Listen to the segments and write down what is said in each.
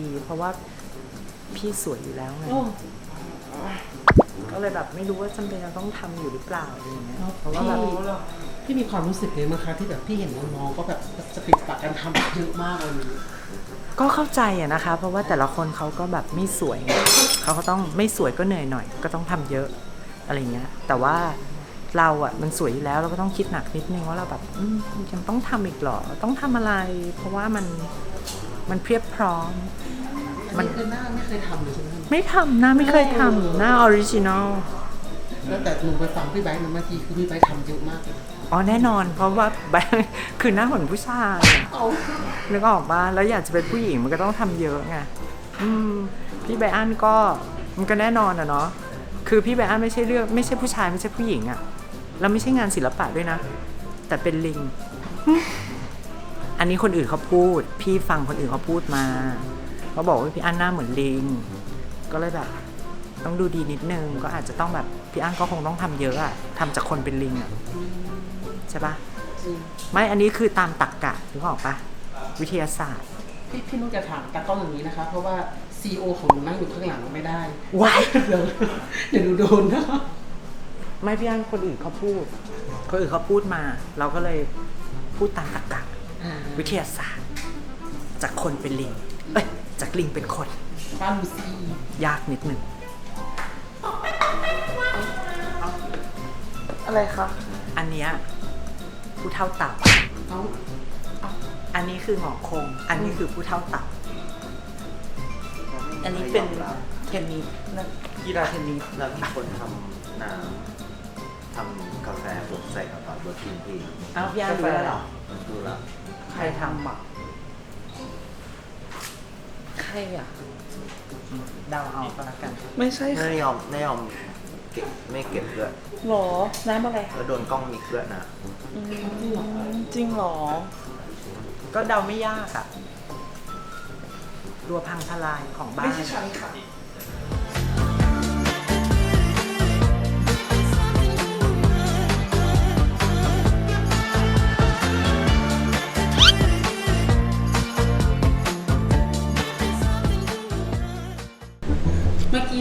ดี เพราะว่าพี่สวยอยู่แล้วไงโอ้ก็เลยแบบไม่รู้ว่าจำเป็นจะต้องทำอยู่หรือเปล่าอะไรอย่างเงี้ยเพเพราะราะว่าว่าแบบพี่มีความรู้สึกไงบ้างคะที่แบบพี่เห็นน้องๆก็แบบสปิดปากกันทำเยอะมากเลยก็เข้าใจอะนะคะ เพราะว่าแต่ละคนเขาก็แบบไม่สวยไงเขาก็ต้องไม่สวยก็เหนื่อยหน่อย ก็ต้องทำเยอะอะไรเงี้ย แต่ว่าเราอะมันสวยอยู่แล้วเราก็ต้องคิดหนักนิดนึงว่าเราแบบอืมยังต้องทำอีกเหรอต้องทำอะไร เพราะว่ามัน มันเพียบพร้อม มันคือหน้าไม่เคยทำเลยใช่ไหมคะไม่ทำหน้าไม่เคยทำหน้าออริจินอลแล้วแต่หนูไปฟังพี่ไบร์ทมาเมื่อกี้คือพี่ไบร์ททำเยอะมากเลยอ๋อแน่นอนเพราะว่าคือหน้าเหมือนผู้ชายเอานึกออกปะแล้วอยากจะเป็นผู้หญิงมันก็ต้องทำเยอะไงอืมพี่ไบอันก็มันก็แน่นอนอะเนาะคือพี่ไบอันไม่ใช่เรื่องไม่ใช่ผู้ชายไม่ใช่ผู้หญิงอะแล้วไม่ใช่งานศิลปะด้วยนะ แต่เป็นลิงอั นนี้คนอื่นเขาพูด พี่ฟังคนอื่นเขาพูดมาเขาบอกว่าพี่อันหน้าเหมือนลิง ก็เลยแบบ ต้องดูดีนิดนึง ก็อาจจะต้องแบบพี่อันก็คงต้องทำเยอะอะทำจากคนเป็นลิงอะใช่ปะจริงไม่อันนี้คือตามตรรกกะนึกออกปะวิทยาศาสตร์ พี่พี่นุ้งจะถามตากล้องอย่างนี้นะคะ เพราะว่าซีโอของหนูนั่งอยู่ข้างหลังไม่ได้ว้ายเดี๋ยวเดี๋ยวหนูโดนนะคะไม่พี่อันคนอื่นเขาพูด คนอื่นเขาพูดมา เราก็เลยพูดตามตรรกะ วิทยาศาสตร์ จากคนเป็นลิงเอ้ยจากลิงเป็นคนป้าลูซียากนิดหนึ่งอะไรคะอันเนี้ยผู้เท่าเต่าเอาอันนี้คือหงอกคง อันนี้คือผู้เท่าเต่าอันนี้เป็นเทนนิสกีฬาเทนนิสแล้วมีคนทำน้ำทำกาแฟบดใส่กระเป๋าบดทิ้งทิ้งอ้าวพี่อันรู้แล้วเหรอดูและ ใครทำอะ ใครอะ เดาเอาก็แล้วกัน ไม่ใช่ค่ะไม่ยอมไม่ยอมเก็บไม่เก็บด้วยหรอ น้ำอะไรคะแล้วโดนกล้องมิกด้วยนะอืมจริงเหรอ ก็เดาไม่ยากอะรัวพังทลายของบ้าน ไม่ใช่ฉันค่ะ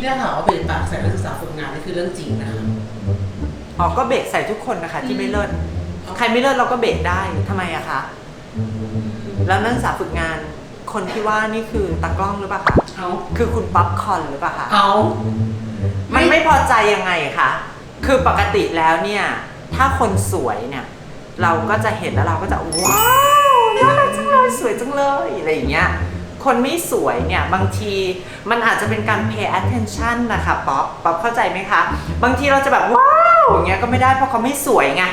ได้ข่าวว่าเบรกปากใส่นักศึกษาฝึกงานนี่คือเรื่องจริงนะคะอ๋อก็เบรกใส่ทุกคนนะคะที่ไม่เลิศใครไม่เลิศเราก็เบรกได้ทำไมอะคะแล้วนักศึกษาฝึกงาน คนที่ว่านี่คือตากล้องหรือเปล่าคะเอาคือคุณป๊อปคอร์นหรือเปล่าคะเอามันไม่พอใจยังไงคะคือปกติแล้วเนี่ย ถ้าคนสวยเนี่ย เราก็จะเห็นแล้วเราก็จะว้าวน่ารักจังเลยสวยจังเลยอะไรอย่างเงี้ย คนไม่สวยเนี่ยบางทีมันอาจจะเป็นการ pay attention นะคะป๊อปป๊อปเข้าใจไหมคะ บางทีเราจะแบบว้าวอย่างเงี้ยก็ไม่ได้เพราะเขาไม่สวยไง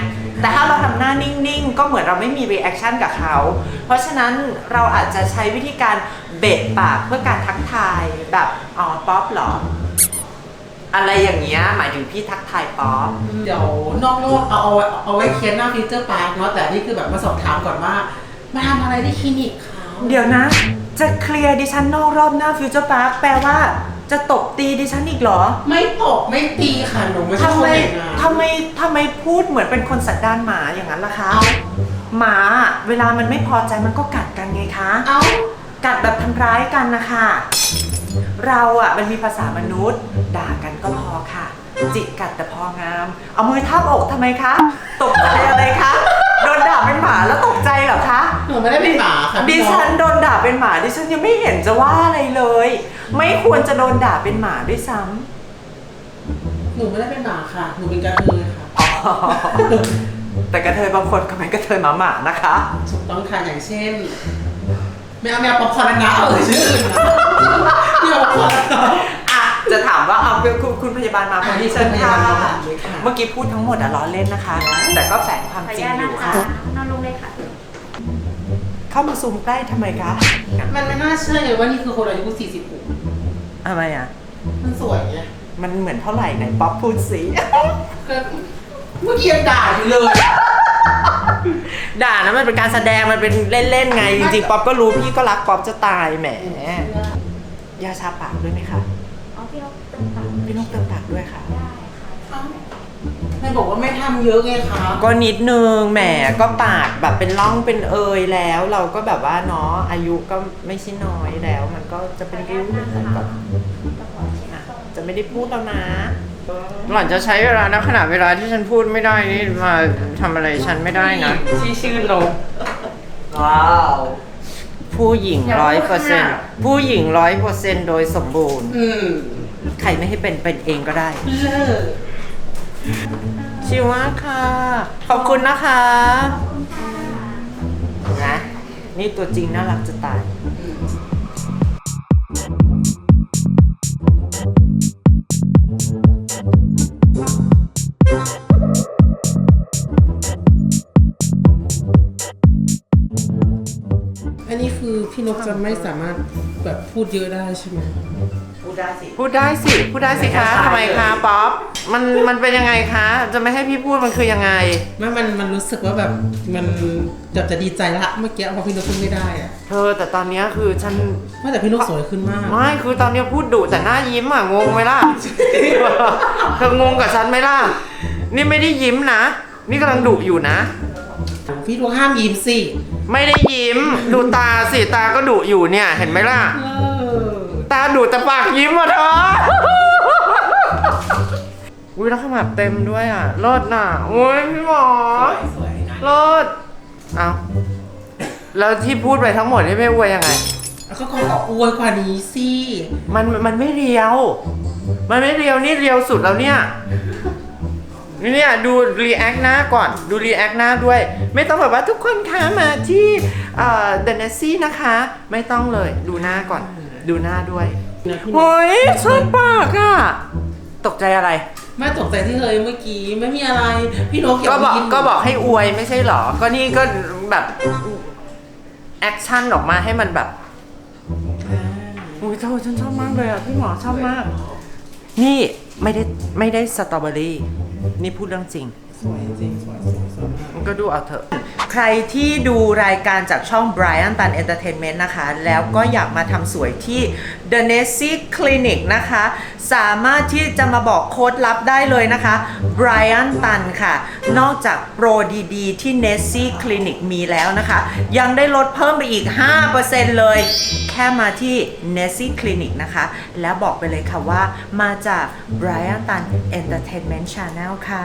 แต่ถ้าเราทำหน้านิ่งๆ ก็เหมือนเราไม่มี reaction กับเขา เพราะฉะนั้นเราอาจจะใช้วิธีการเบะปากเพื่อการทักทายแบบอ๋อป๊อปเหรอ อะไรอย่างเงี้ยหมายถึงพี่ทักทายป๊อป เดี๋ยวนอกโลกเอาเอาไว้เอาไว้เคลียร์หน้าฟิวเจอร์ปาร์คเนาะแต่นี่คือแบบมาสอบถามก่อนว่า มาทำอะไรที่คลินิกเขาเดี๋ยวนะ จะเคลียร์ดิฉันนอกรอบหน้าฟิวเจอร์พาร์คแปลว่าจะตบตีดิฉันอีกเหรอไม่ตกไม่ตีค่ะหนูไม่ใช่ทำคไมนอย่างนั้นทำไมทำไมพูดเหมือนเป็นคนสัตว์ด้านหมาอย่างนั้นล่ะคะเอ้าหมาเวลามันไม่พอใจมันก็กัดกันไงคะ เอ้ากัดแบบทำร้ายกันนะคะ เราอะมันมีภาษามนุษย์ ด่ากันก็พอค่ะ จิกกัดแต่พองาม เอามือทับอกทำไมคะ ตกใจอะไรคะ โดนด่าเป็นหมาแล้วตกใจเหรอคะ หนูไม่ได้เป็นหมาค่ะดิพี่ฉัน้อนงโดนด่าเป็นหมาดิฉันยังไม่เห็นจะว่าอะไรเลย ไม่ควรจะโดนด่าเป็นหมาด้วยซ้หนูไม่ได้เป็นหมาค่ะ หนูเป็นกระเทยค่ะำอ๋อแต่กระเทยบางคนก็เป็นกระเทยหมาหมาๆนะคะ ถูกต้องค่ะอย่างเช่นไม่เอาไม่เอาป๊อปคอร์นนะเอาเลยชื่ออื่นนะไม่เอาป๊อปคอร์นนะอะ จะถามว่าเอาคุณคุณพยาบาลมาพอดีเชิญค่ะคุณพยาบาลมาเลยค่ะเมื่อกี้พูดทั้งหมดอะล้อเล่นนะคะ แต่ก็แฝงความขออจนุริงญาตอนะยู่คะค่ะนอนลงเลยค่ะ เข้ามาซูมใกล้ทำไมคะมันไม่น่าเชื่อเลยว่านี่คือคนอายุ46ทำไมอะมันสวยไงมันเหมือนเท่าไหร่ไหนป๊อปพูดสิก็เมื่อกี้ยังด่าอยู่เลย ด่านะมันเป็นการแสดงมันเป็นเล่นๆไง จริงๆป๊อปก็รู้พี่ก็รักป๊อปจะตายแหมยาชาปากด้วยไหมคะอ๋อ พี่นกเติมปากพี่นกเติมปากด้วยค่ะ ได้ค่ะเอ้าไม่บอกว่าไม่ทำเยอะไงคะก็นิดนึงแหมก็ปากแบบเป็นร่องเป็นเอยแล้ว เราก็แบบว่าเนาะอายุก็ไม่ใช่น้อยแล้ว มันก็จะเป็นริ้วเป็นอะไรก็อะจะไม่ได้พูดแล้วนะ หล่อนจะใช้เวลานะขณะเวลาที่ฉันพูดไม่ได้นี่มาทำอะไรฉันไม่ได้นะ ชี้ชื่อลงว้าว ผู้หญิงอย่าร้อยพูเปอดร์เซ็นต์ค่ะผู้หญิงร้อยเปอร์เซ็นต์โดยสมบูรณ์ อืม ใครไม่ให้เป็นเป็นเองก็ได้เลิกชิวมากค่ะ ขอบคุณนะคะนะนี่ตัวจริงน่ารักจะตาย อันนี้คือพี่นกจะไม่สามารถแบบพูดเยอะได้ใช่ไหมพู ดได้สิพูดได้สิ พูดได้สิคะทำไมคะป๊อปมันมันเป็นยังไงคะ จะไม่ให้พี่พูดมันคือยังไง ไม่มันมันรู้สึกว่าแบบมันแบบจะดีใจละเมื่อกี้พอพี่นกพูดไม่ได้อะเธอแต่ตอนเนี้ยคือฉันว่าแต่พี่นกสวยขึ้นมาก ไม่คือตอนเนี้ยพูดดุแต่หน้ายิ้มอะงงไหมล่ะ เธองงกับฉันไหมล่ะ นี่ไม่ได้ยิ้มนะ นี่กำลังดุอยู่นะ พี่นกห้ามยิ้มสิ ไม่ได้ยิ้ม ดูตาสิตาก็ดุอยู่เนี่ย เห็นไหมล่ะ เออ ตาดุแต่ปากยิ้มอะเธออุ้ยแล้วขมับเต็มด้วยอะเลิศน่ะโอ้ยพี่หมอสวยนะเลิศเอาแล้วที่พูดไปทั้งหมดนี่ไม่อวยยังไง แล้วก็ขออวยกว่านี้สิมันมันไม่เรียว มันไม่เรียวนี่เรียวสุดแล้วเนี่ยเนี่ยดูรีแอคหน้าก่อนดูรีแอคหน้าด้วย ไม่ต้องแบบว่าทุกคนคะมาที่เอ่อเดนเนซี่นะคะ ไม่ต้องเลยดูหน้าก่อน ดูหน้าด้วยนะพี่นกโอ้ยชอบปากอะตกใจอะไร ไม่ตกใจที่เลยเมื่อกี้ไม่มีอะไร พี่นกอย่าก็บอกยิ้มก็บอกให้อวยไม่ใช่เหรอ ก็นี่ก็แบบแอคชั่นออกมาให้มันแบบอ่าอุ้ยเธอฉันชอบมากเลยอะพี่หมอชอบมาก นี่ไม่ได้ไม่ได้สตรอเบอรี่ นี่พูดเรื่องจริง สวยจริงสวยสวยสวยมากมันก็ดูเอาเถอะ ใครที่ดูรายการจากช่อง Brian Tan Entertainment นะคะ แล้วก็อยากมาทำสวยที่ The Nessie Clinic นะคะ สามารถที่จะมาบอกโค้ดลับได้เลยนะคะ Brian Tan ค่ะ นอกจากโปรดีๆ ที่ Nessie Clinic มีแล้วนะคะ ยังได้ลดเพิ่มไปอีก 5%เลย แค่มาที่ Nessie Clinic นะคะ แล้วบอกไปเลยค่ะว่ามาจาก Brian Tan Entertainment Channel ค่ะ